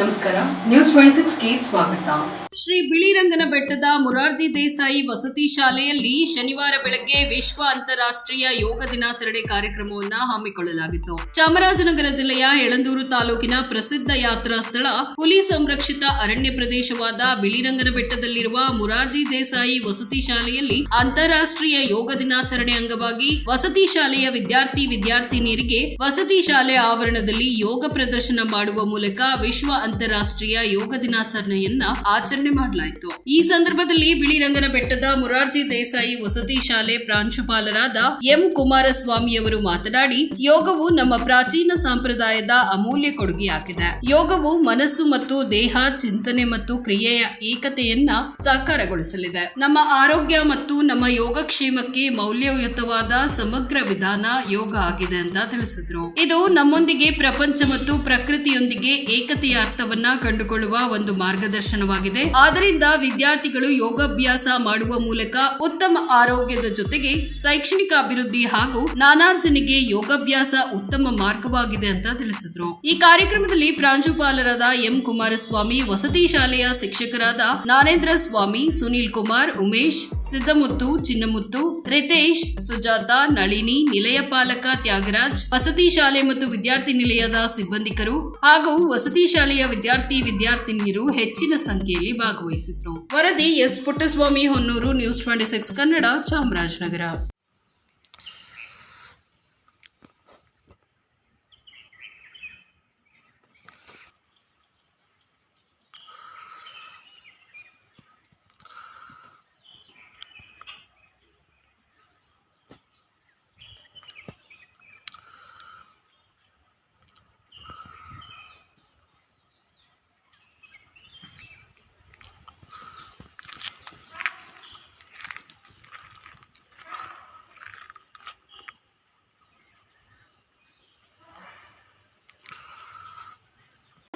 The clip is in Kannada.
ನಮಸ್ಕಾರ. ನ್ಯೂಸ್ ಟ್ವೆಂಟಿ ಸಿಕ್ಸ್ಗೆ ಸ್ವಾಗತ. ಶ್ರೀ ಬಿಳಿರಂಗನ ಬೆಟ್ಟದ ಮುರಾರ್ಜಿ ದೇಸಾಯಿ ವಸತಿ ಶಾಲೆಯಲ್ಲಿ ಶನಿವಾರ ಬೆಳಗ್ಗೆ ವಿಶ್ವ ಅಂತಾರಾಷ್ಟ್ರೀಯ ಯೋಗ ದಿನಾಚರಣೆ ಕಾರ್ಯಕ್ರಮವನ್ನು ಹಮ್ಮಿಕೊಳ್ಳಲಾಗಿತ್ತು. ಚಾಮರಾಜನಗರ ಜಿಲ್ಲೆಯ ಯಳಂದೂರು ತಾಲೂಕಿನ ಪ್ರಸಿದ್ಧ ಯಾತ್ರಾ ಸ್ಥಳ ಹುಲಿ ಸಂರಕ್ಷಿತ ಅರಣ್ಯ ಪ್ರದೇಶವಾದ ಬಿಳಿರಂಗನ ಬೆಟ್ಟದಲ್ಲಿರುವ ಮುರಾರ್ಜಿ ದೇಸಾಯಿ ವಸತಿ ಶಾಲೆಯಲ್ಲಿ ಅಂತಾರಾಷ್ಟ್ರೀಯ ಯೋಗ ದಿನಾಚರಣೆ ಅಂಗವಾಗಿ ವಸತಿ ಶಾಲೆಯ ವಿದ್ಯಾರ್ಥಿ ವಿದ್ಯಾರ್ಥಿನಿಯರಿಗೆ ವಸತಿ ಶಾಲೆ ಆವರಣದಲ್ಲಿ ಯೋಗ ಪ್ರದರ್ಶನ ಮಾಡುವ ಮೂಲಕ ವಿಶ್ವ ಅಂತಾರಾಷ್ಟ್ರೀಯ ಯೋಗ ದಿನಾಚರಣೆಯನ್ನ ಆಚರಣೆ ಮಾಡಲಾಯಿತು. ಈ ಸಂದರ್ಭದಲ್ಲಿ ಬಿಳಿರಂಗನ ಬೆಟ್ಟದ ಮುರಾರ್ಜಿ ದೇಸಾಯಿ ವಸತಿ ಶಾಲೆ ಪ್ರಾಂಶುಪಾಲರಾದ ಎಂ ಕುಮಾರಸ್ವಾಮಿ ಅವರು ಮಾತನಾಡಿ, ಯೋಗವು ನಮ್ಮ ಪ್ರಾಚೀನ ಸಂಪ್ರದಾಯದ ಅಮೂಲ್ಯ ಕೊಡುಗೆಯಾಗಿದೆ. ಯೋಗವು ಮನಸ್ಸು ಮತ್ತು ದೇಹ, ಚಿಂತನೆ ಮತ್ತು ಕ್ರಿಯೆಯ ಏಕತೆಯನ್ನ ಸಾಕಾರಗೊಳಿಸಲಿದೆ. ನಮ್ಮ ಆರೋಗ್ಯ ಮತ್ತು ನಮ್ಮ ಯೋಗಕ್ಷೇಮಕ್ಕೆ ಮೌಲ್ಯಯುತವಾದ ಸಮಗ್ರ ವಿಧಾನ ಯೋಗ ಆಗಿದೆ ಅಂತ ತಿಳಿಸಿದ್ರು. ಇದು ನಮ್ಮೊಂದಿಗೆ ಪ್ರಪಂಚ ಮತ್ತು ಪ್ರಕೃತಿಯೊಂದಿಗೆ ಏಕತೆಯ ಅರ್ಥವನ್ನ ಕಂಡುಕೊಳ್ಳುವ ಒಂದು ಮಾರ್ಗದರ್ಶನವಾಗಿದೆ. ಆದ್ದರಿಂದ ವಿದ್ಯಾರ್ಥಿಗಳು ಯೋಗಾಭ್ಯಾಸ ಮಾಡುವ ಮೂಲಕ ಉತ್ತಮ ಆರೋಗ್ಯದ ಜೊತೆಗೆ ಶೈಕ್ಷಣಿಕ ಅಭಿವೃದ್ಧಿ ಹಾಗೂ ನಾನಾರ್ಜನೆಗೆ ಯೋಗಾಭ್ಯಾಸ ಉತ್ತಮ ಮಾರ್ಗವಾಗಿದೆ ಅಂತ ತಿಳಿಸಿದ್ರು. ಈ ಕಾರ್ಯಕ್ರಮದಲ್ಲಿ ಪ್ರಾಂಶುಪಾಲರಾದ ಎಂ ಕುಮಾರಸ್ವಾಮಿ, ವಸತಿ ಶಾಲೆಯ ಶಿಕ್ಷಕರಾದ ನಾನೇಂದ್ರ ಸ್ವಾಮಿ, ಸುನೀಲ್ ಕುಮಾರ್, ಉಮೇಶ್, ಸಿದ್ದಮುತ್ತು, ಚಿನ್ನಮುತ್ತು, ರಿತೇಶ್, ಸುಜಾತ, ನಳಿನಿ, ನಿಲಯ ಪಾಲಕ ತ್ಯಾಗರಾಜ್, ವಸತಿ ಶಾಲೆ ಮತ್ತು ವಿದ್ಯಾರ್ಥಿ ನಿಲಯದ ಸಿಬ್ಬಂದಿಕರು ಹಾಗೂ ವಸತಿ ಶಾಲೆಯ ವಿದ್ಯಾರ್ಥಿ ವಿದ್ಯಾರ್ಥಿನಿಯರು ಹೆಚ್ಚಿನ ಸಂಖ್ಯೆಯಲ್ಲಿ ಭಾಗವಹಿಸಿದ್ರು. ವರದಿ S Puttaswamy Honnuru news twenty six Kannada Chamarajanagar.